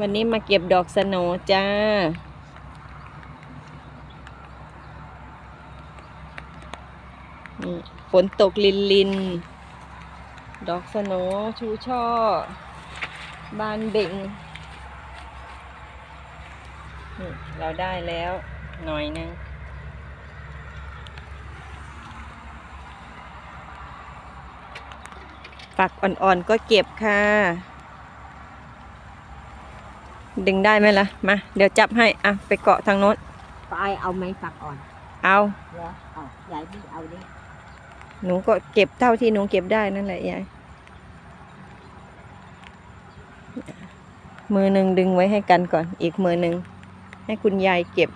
วันนี้มาเก็บดอกสโนจ้า ฝนตกลินลิน ดอกสโนชูช่อ บานเบ่งนี่เราได้แล้วหน่อยนึงฝักอ่อนๆก็เก็บค่ะ ดึงได้ไหมล่ะ มา เดี๋ยวจับให้ อะ ไปเกาะทางโน้นตายเอาไหมฝักอ่อนเอาเหรอเอาใหญ่ที่เอาดิหนูก็เก็บเท่าที่หนูเก็บได้นั่นแหละยาย มือหนึ่งดึงไว้ให้กันก่อน อีกมือหนึ่งให้คุณยายเก็บ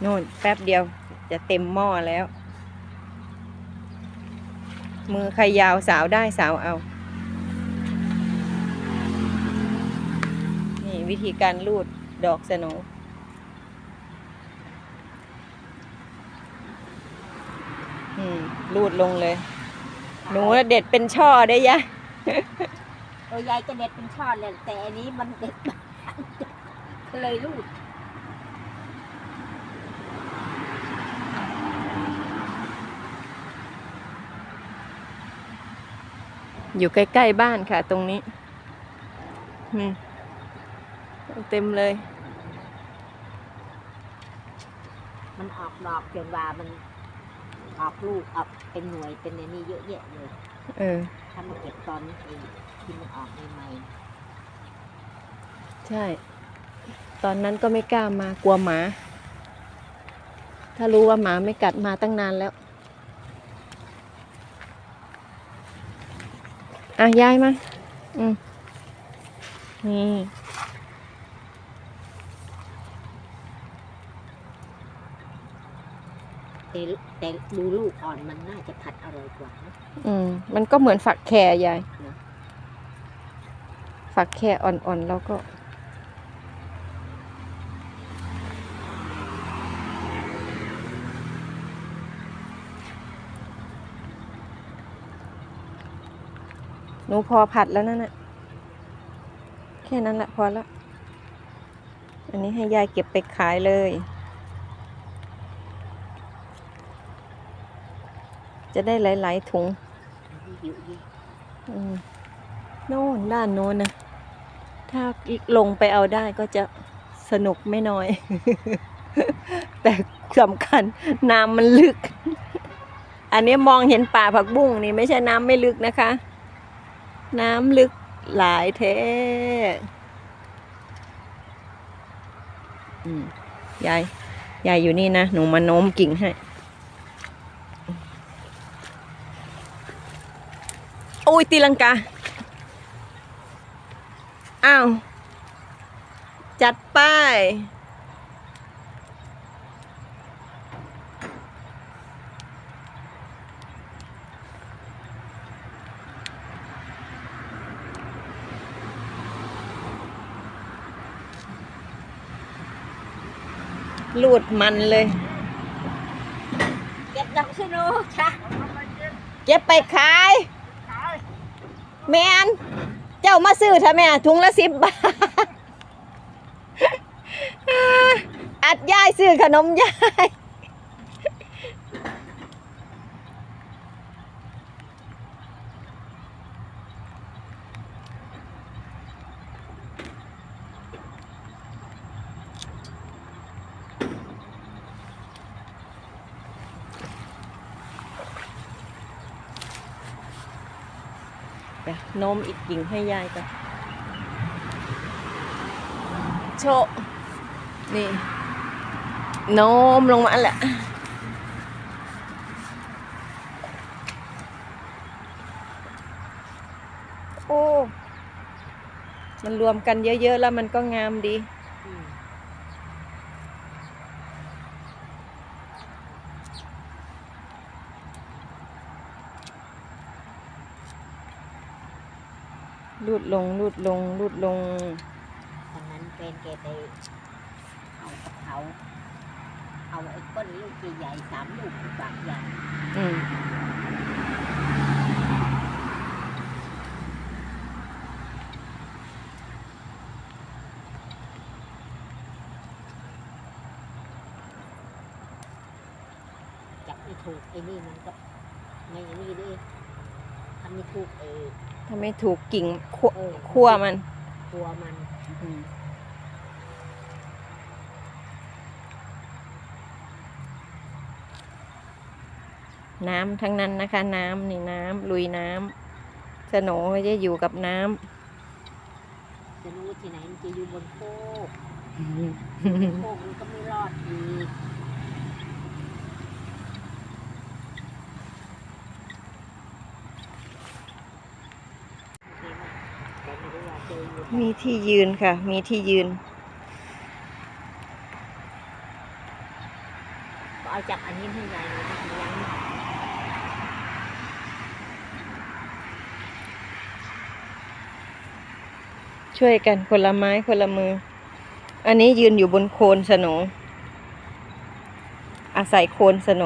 โน่นแป๊บเดียว จะเต็มหม้อแล้ว มือใครยาวสาวได้สาวเอา วิธีการรูดดอกสโหนอืมรูดลงเลย หนูน่ะเด็ดเป็นช่อได้ยะเออยายจะเด็ดเป็นช่อเลยแต่อันนี้มันเด็ดก็เลยลูดอยู่ใกล้ ๆ บ้านค่ะ ตรงนี้อืม เต็มเลย มันออกดอกจนว่ามันออกลูกออกเป็นหน่วยเป็นในนี้เยอะแยะเลย เออ ถ้ามาเก็บตอนนี้เองที่มันออกใหม่ใช่ ตอนนั้นก็ไม่กล้ามากลัวหมา ถ้ารู้ว่าหมาไม่กัดมาตั้งนานแล้ว อะย้ายมา อืมนี่ แต่แต่ดูลูกอ่อนมันน่าจะผัดอร่อยกว่านะอืมมันก็เหมือนฝักแครยายนะฝักแครอ่อนๆแล้วก็ หนูพอผัดแล้วนั่นน่ะ แค่นั้นแหละพอแล้วอันนี้ให้ยายเก็บไปขายเลย จะได้หลาย ๆ ถุงที่อยู่ที่อืมโน่นด้านโน้นนะ ถ้าลงไปเอาได้ก็จะสนุกไม่น้อย แต่สำคัญน้ำมันลึก อันนี้มองเห็นป่าผักบุ้งนี่ไม่ใช่น้ำไม่ลึกนะคะ น้ำลึกหลายแท้อืมยาย ยายอยู่นี่นะ หนูมาโน้มกิ่งให้ โอ้ยตีลังกา อ้าว จัดไป้ายลูดมันเลย เก็บดอกชะโนค่ะ เก็บไปขาย แมนเจ้ามาซื้อทำไมถุงละสิบบาท อัดยายซื้อขนมยาย ไปโน้มอีกกิ่งให้ยายก่อนโชนี่โน้มลงมาแหละโอ้มันรวมกันเยอะๆแล้วมันก็งามดี รูดลงรูดลงรูดลงวันนั้นเป็นเกไปเอาเขาเอาไอ้ก้นลูกใหญ่สามลูกปากใหญ่อืมจับไม่ถูกไอ้นี่มันก็ไม่นี่ดิทำไม่ถูกเออ ถ้าไม่ถูกกิ่งคั่วเออ คั่วมันกลัวมันน้ำทั้งนั้นนะคะ น้ำนี่น้ำลุยน้ำสโหนก็จะอยู่กับน้จะรู้ที่ไหนมันจะอยู่บนโคกำ โคกมันก็ไม่รอดอีกแต่ไม่รู้ว่าเจออยู่ มีที่ยืนค่ะ มีที่ยืน เอาจากอันนี้ให้ยายยังช่วยกันคนละไม้คนละมือ อันนี้ยืนอยู่บนโคนสนอาศัยโคนสโหน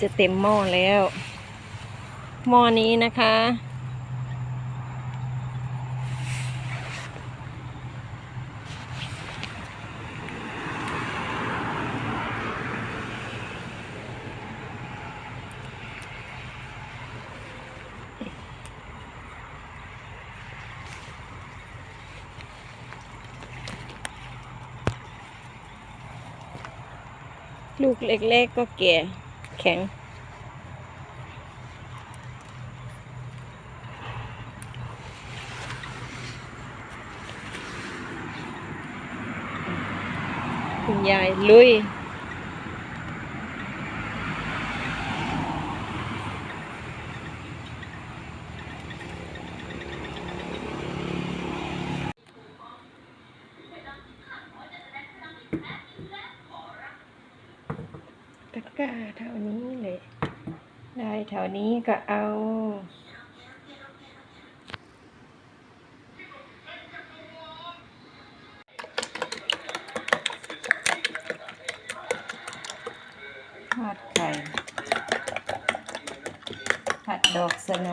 จะเต็มหม้อแล้ว หม้อนี้นะคะ ลูกเล็กๆก็แก่ แข็ง คุณยายลุย กร้าเท่านี้เลย ได้เท่านี้ก็เอาทอดไข่ผัดดอกสโหน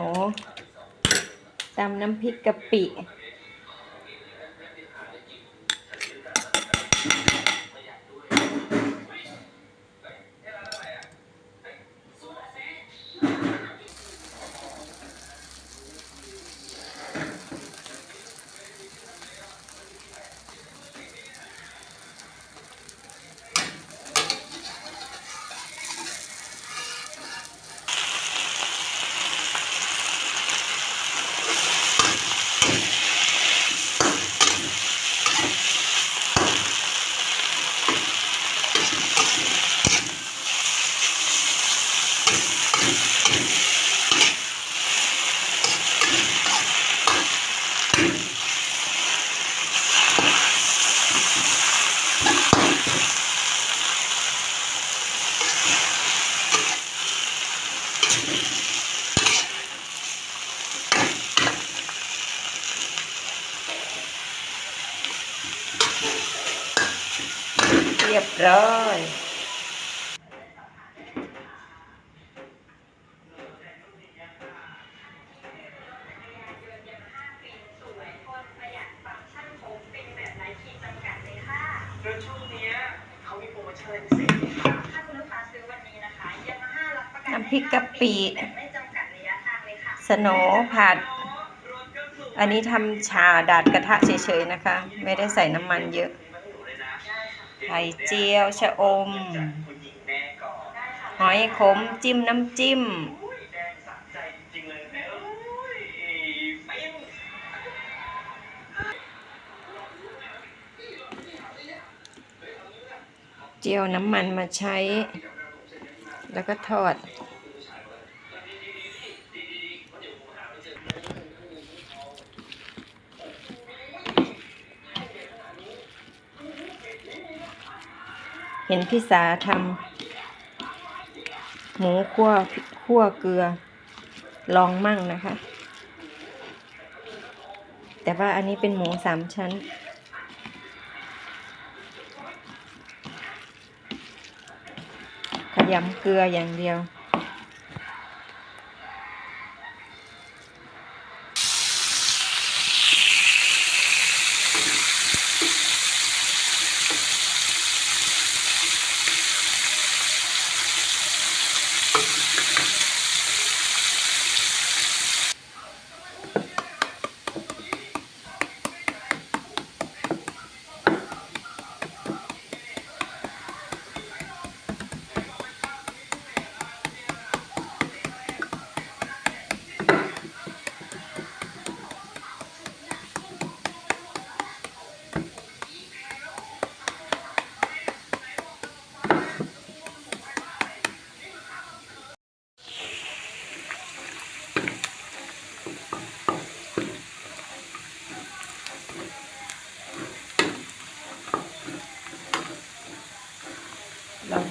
ตำน้ำพริกกะปิ เรียบร้อย โดยช่วงเนี้ยเขามีโปรโมชั่นพิเศษค่ะถ้าคุณลูกค้าซื้อวันนี้นะคะยามาฮ่ารับประกัน น้ำพริกกะปิแบบไม่จำกัดระยะทางเลยค่ะสโหนผัด อันนี้ทำชาดาดกระทะเฉยๆนะคะ ไม่ได้ใส่น้ำมันเยอะไข่เจียวชะอมคุณหญิงแม่ก่อนหอยขมจิ้มน้ำจิ้ม จียวน้ำมันมาใช้ แล้วก็ทอด เห็นพี่สาทำหมูคั่วคั่วเกลือ ลองมั่งนะคะ แต่ว่าอันนี้เป็นหมูสามชั้น ยำเกลืออย่างเดียว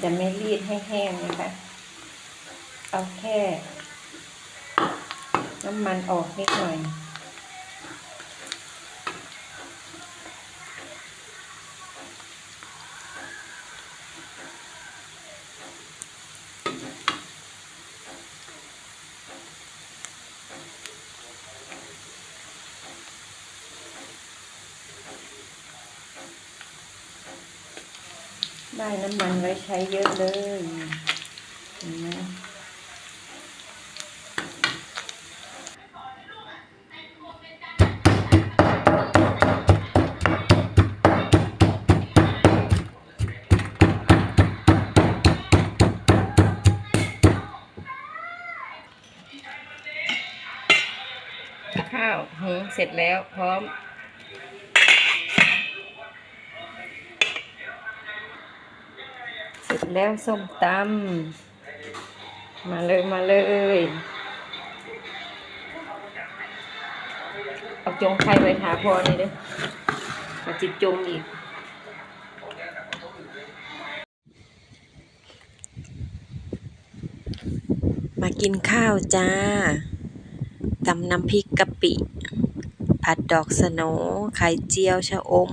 จะไม่รีดให้แห้งนะคะ เอาแค่ น้ำมันออกนิดหน่อย ได้น้ำมันไว้ใช้เยอะเลยเห็นไหมข้าวหุงเสร็จแล้วพร้อม แล้วส้มตำมาเลยมาเลยเอาจงไข่ไว้ถาพอนี่เด้อมาจิตจมอีกมากินข้าวจ้า ตำน้ำพริกกะปิ ผัดดอกสโนไข่เจียวชะอม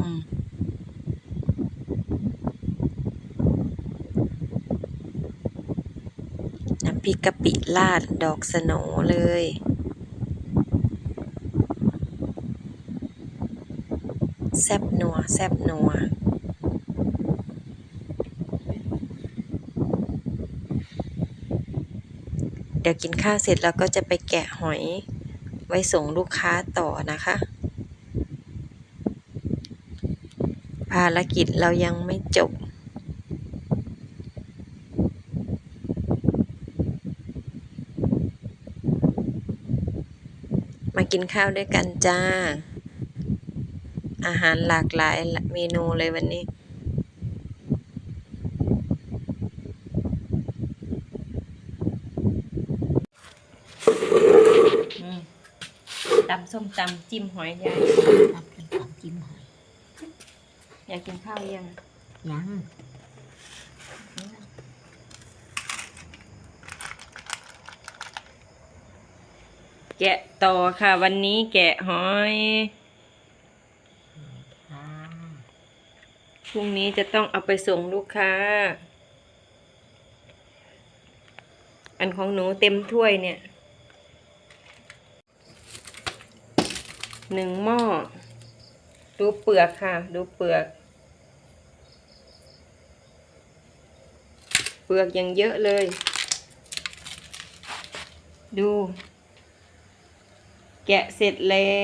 น้ำพ ริกกะปิลาดดอกสโหนเลย แซบนัว แซบนัวเดี๋ยวกินข้าวเสร็จเราก็จะไปแกะหอยไว้ส่งลูกค้าต่อนะคะ ภารกิจเรายังไม่จบ มากินข้าวด้วยกันจ้า อาหารหลากหลายเมนูเลยวันนี้ ตำส้มตำจิ้มหอยยายทำเป็นของจิ้มหอย อยากกินข้าวยัง ยัง แกะต่อค่ะ วันนี้แกะหอยพรุ่งนี้จะต้องเอาไปส่งลูกค้า อันของหนูเต็มถ้วยเนี่ย หนึ่งหม้อ ดูเปลือกค่ะ ดูเปลือก เปลือกยังเยอะเลย ดู แกะเสร็จแล้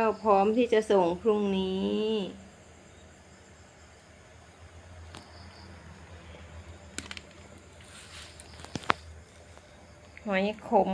วพร้อมที่จะส่งพรุ่งนี้ หอยขม